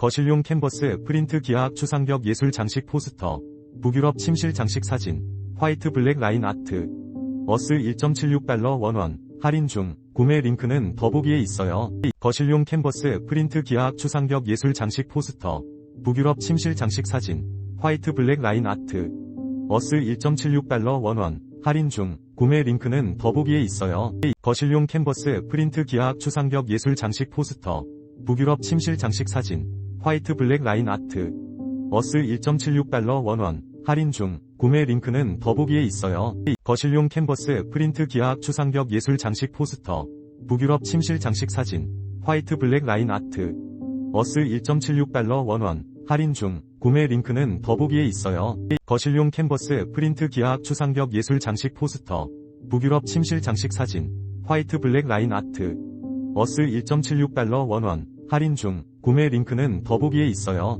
거실용 캔버스 프린트 기하학 추상벽 예술 장식 포스터, 북유럽 침실 장식 사진, 화이트 블랙 라인 아트, 어스 1.76달러 원원, 할인 중, 구매 링크는 더보기에 있어요. 거실용 캔버스 프린트 기하학 추상벽 예술 장식 포스터, 북유럽 침실 장식 사진, 화이트 블랙 라인 아트, 어스 1.76달러 원원, 할인 중, 구매 링크는 더보기에 있어요. 거실용 캔버스 프린트 기하학 추상벽 예술 장식 포스터, 북유럽 침실 장식 사진, 화이트 블랙 라인 아트, 어스 1.76달러 원원, 할인 중, 구매 링크는 더보기에 있어요. 거실용 캔버스 프린트 기하학 추상벽 예술 장식 포스터, 북유럽 침실 장식 사진, 화이트 블랙 라인 아트, 어스 1.76달러 원원, 할인 중, 구매 링크는 더보기에 있어요. 거실용 캔버스 프린트 기하학 추상벽 예술 장식 포스터, 북유럽 침실 장식 사진, 화이트 블랙 라인 아트, 어스 1.76달러 원원, 할인 중, 구매 링크는 더보기에 있어요.